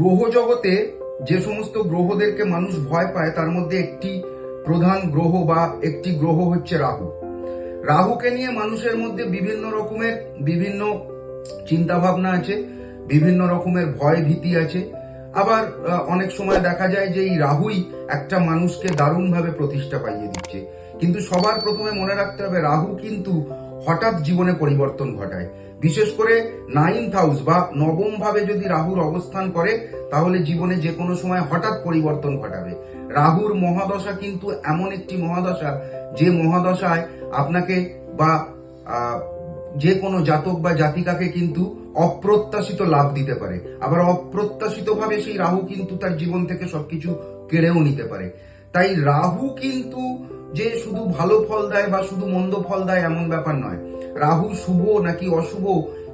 গ্রহ জগতে যে সমস্ত গ্রহদেরকে মানুষ ভয় পায়, তার মধ্যে একটি প্রধান গ্রহ বা একটি গ্রহ হচ্ছে রাহু। রাহুকে নিয়ে মানুষের মধ্যে বিভিন্ন রকমের বিভিন্ন চিন্তা ভাবনা আছে, বিভিন্ন রকমের ভয় ভীতি আছে। আবার অনেক সময় দেখা যায় যে এই রাহুই একটা মানুষকে দারুণভাবে প্রতিষ্ঠা পাইয়ে দিচ্ছে। কিন্তু সবার প্রথমে মনে রাখতে হবে, রাহু কিন্তু হঠাৎ জীবনে পরিবর্তন ঘটায়। বিশেষ করে নাইন্থ হাউস বা নবম ভাবে যদি রাহুর অবস্থান করে, তাহলে জীবনে যে কোনো সময় হঠাৎ পরিবর্তন ঘটাবে। রাহুর মহাদশা কিন্তু এমন একটি মহাদশা, যে মহাদশায় আপনাকে বা যে কোনো জাতক বা জাতিকাকে কিন্তু অপ্রত্যাশিত লাভ দিতে পারে। আবার অপ্রত্যাশিত ভাবে সেই রাহু কিন্তু তার জীবন থেকে সবকিছু কেড়েও নিতে পারে। তাই রাহু কিন্তু যে শুধু ভালো ফল দেয় বা শুধু মন্দ ফল দেয় এমন ব্যাপার নয়। রাহু শুভ নাকি অশুভ,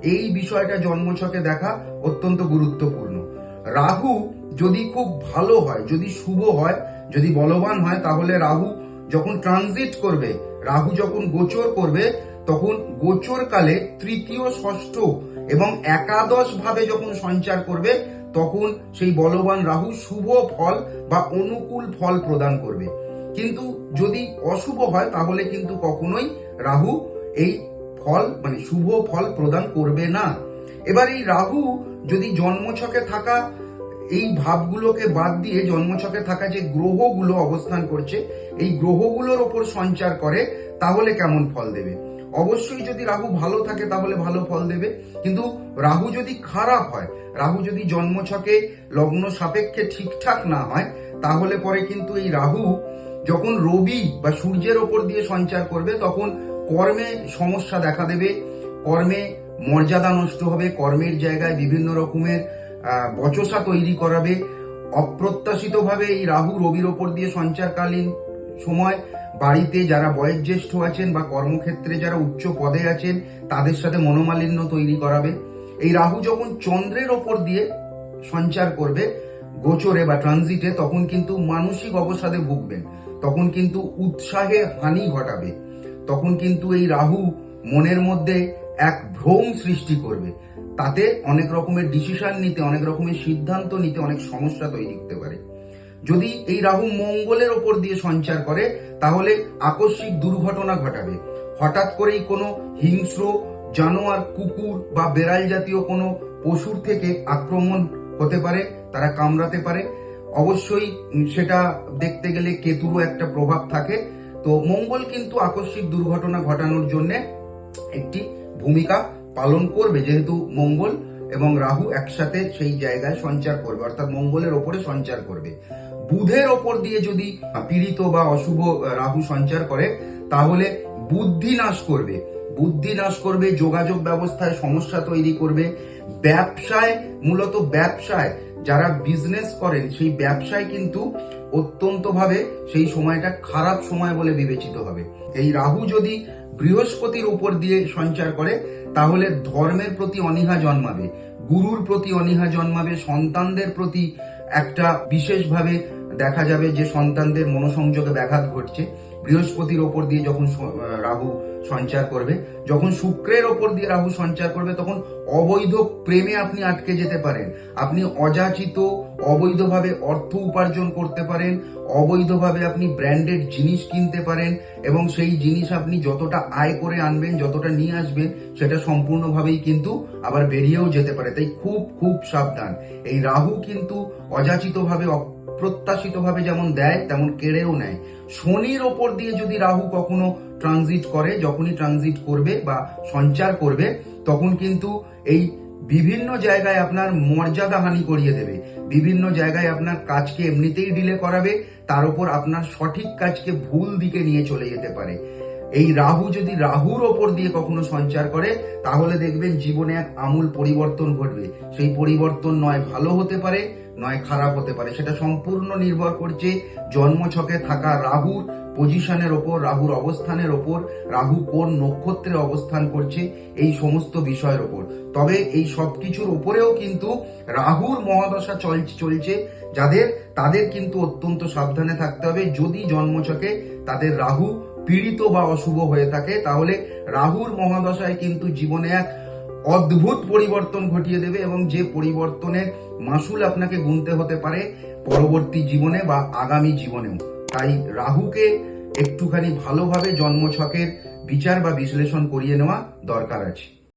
এই বিষয়টা জন্মছকে দেখা অত্যন্ত গুরুত্বপূর্ণ। রাহু যদি খুব ভালো হয়, যদি শুভ হয়, যদি বলবান হয়, তাহলে রাহু যখন ট্রানজিট করবে, রাহু যখন গোচর করবে, তখন গোচর কালে তৃতীয়, ষষ্ঠ এবং একাদশ ভাবে যখন সঞ্চার করবে, তখন সেই বলবান রাহু শুভ ফল বা অনুকূল ফল প্রদান করবে। কিন্তু যদি অশুভ হয়, তাহলে কিন্তু কখনোই রাহু এই ফল মানে শুভ ফল প্রদান করবে না। এবার এই রাহু যদি জন্মছকে থাকা, এই ভাবগুলোকে বাদ দিয়ে জন্মছকে থাকা যে গ্রহগুলো অবস্থান করছে, এই গ্রহগুলোর ওপর সঞ্চার করে, তাহলে কেমন ফল দেবে? অবশ্যই যদি রাহু ভালো থাকে, তাহলে ভালো ফল দেবে। কিন্তু রাহু যদি খারাপ হয়, রাহু যদি জন্মছকে লগ্ন সাপেক্ষে ঠিকঠাক না হয়, তাহলে পরে কিন্তু এই রাহু যখন রবি বা সূর্যের ওপর দিয়ে সঞ্চার করবে, তখন কর্মে সমস্যা দেখা দেবে, কর্মে মর্যাদা নষ্ট হবে, কর্মের জায়গায় বিভিন্ন রকমের বচসা তৈরি করাবে। অপ্রত্যাশিতভাবে এই রাহু রবির ওপর দিয়ে সঞ্চারকালীন সময়, বাড়িতে যারা বয়োজ্যেষ্ঠ আছেন বা কর্মক্ষেত্রে যারা উচ্চ পদে আছেন, তাদের সাথে মনোমালিন্য তৈরি করাবে। এই রাহু যখন চন্দ্রের ওপর দিয়ে সঞ্চার করবে, গোচরে বা ট্রানজিটে, তখন কিন্তু মানসিক অবসাদে ভুগবেন। তখন কিন্তু উৎসাহে হানি ঘটাবে। তখন কিন্তু এই রাহু মনের মধ্যে এক ভ্রম সৃষ্টি করবে। তাতে অনেক রকমের ডিসিশন নিতে, অনেক রকমের সিদ্ধান্ত নিতে অনেক সমস্যা তৈরি হতে পারে। যদি এই রাহু মঙ্গলের ওপর দিয়ে সঞ্চার করে, তাহলে আকস্মিক দুর্ঘটনা ঘটাবে। হঠাৎ করেই কোনো হিংস্র জানোয়ার, কুকুর বা বেড়াল জাতীয় কোনো পশুর থেকে আক্রমণ হতে পারে, তারা কামড়াতে পারে। অবশ্যই সেটা দেখতে গেলে কেতুরও একটা প্রভাব থাকে। তো মঙ্গল কিন্তু আকস্মিক দুর্ঘটনা ঘটানোর জন্য একটি ভূমিকা পালন করবে, যেহেতু মঙ্গল এবং রাহু একসাথে সেই জায়গায় সঞ্চার করবে, অর্থাৎ মঙ্গলের ওপরে সঞ্চার করবে। বুধের ওপর দিয়ে যদি পীড়িত বা অশুভ রাহু সঞ্চার করে, তাহলে বুদ্ধি নাশ করবে। বুদ্ধি নাশ করবে, যোগাযোগ ব্যবস্থায় সমস্যা তৈরি করবে। ব্যবসায়, মূলত ব্যবসায় যারা বিজনেস করেন, সেই ব্যবসায় কিন্তু অত্যন্তভাবে সেই সময়টা খারাপ সময় বলে বিবেচিত হবে। এই রাহু যদি বৃহস্পতির উপর দিয়ে সঞ্চার করে, তাহলে ধর্মের প্রতি অনীহা জন্মাবে, গুরুর প্রতি অনীহা জন্মাবে, সন্তানদের প্রতি একটা বিশেষভাবে দেখা যাবে যে সন্তানদের মনোসংযোগে ব্যাঘাত ঘটছে। বৃহস্পতির ওপর দিয়ে যখন রাহু সঞ্চার করবে, যখন শুক্রের ওপর দিয়ে রাহু সঞ্চার করবে, তখন অবৈধ প্রেমে আপনি আটকে যেতে পারেন। আপনি অযাচিত, অবৈধভাবে অর্থ উপার্জন করতে পারেন, অবৈধভাবে আপনি ব্র্যান্ডেড জিনিস কিনতে পারেন এবং সেই জিনিস আপনি যতটা আয় করে আনবেন, যতটা নিয়ে আসবেন, সেটা সম্পূর্ণভাবেই কিন্তু আবার বেরিয়েও যেতে পারে। তাই খুব খুব সাবধান। এই রাহু কিন্তু অযাচিতভাবে অপ্রত্যাশিতভাবে যেমন দেয়, তেমন কেড়েও নেয়। শনির ওপর দিয়ে যদি রাহু কখনো ট্রানজিট করে, যখনই ট্রানজিট করবে বা সঞ্চার করবে, তখন কিন্তু এই বিভিন্ন জায়গায় আপনার মর্যাদা হানি করিয়ে দেবে। বিভিন্ন জায়গায় আপনার কাজকে এমনিতেই ডিলে করাবে, তার উপর আপনার সঠিক কাজকে ভুল দিকে নিয়ে চলে যেতে পারে। এই রাহু যদি রাহুর ওপর দিয়ে কখনো সঞ্চার করে, তাহলে দেখবেন জীবনে এক আমূল পরিবর্তন ঘটবে। সেই পরিবর্তন নয়, ভালো হতে পারে নয়, খারাপ হতে পারে। সেটা সম্পূর্ণ নির্ভর করছে জন্মছকে থাকা রাহুর পজিশনের ওপর, রাহুর অবস্থানের ওপর, রাহু কোন নক্ষত্রে অবস্থান করছে, এই সমস্ত বিষয়ের ওপর। তবে এই সব কিছুর ওপরেও কিন্তু রাহুর মহাদশা চল- চলছে। যাদের, তাদের কিন্তু অত্যন্ত সাবধানে থাকতে হবে। যদি জন্মছকে তাদের রাহু পীড়িত বা অশুভ হয়ে থাকে, তাহলে রাহুর মহাদশায় কিন্তু জীবনে এক অদ্ভুত পরিবর্তন ঘটিয়ে দেবে এবং যে পরিবর্তনের মাসুল আপনাকে গুনতে হতে পারে পরবর্তী জীবনে বা আগামী জীবনেও। তাই রাহুকে একটুখানি ভালোভাবে জন্মছকের বিচার বা বিশ্লেষণ করিয়ে নেওয়া দরকার আছে।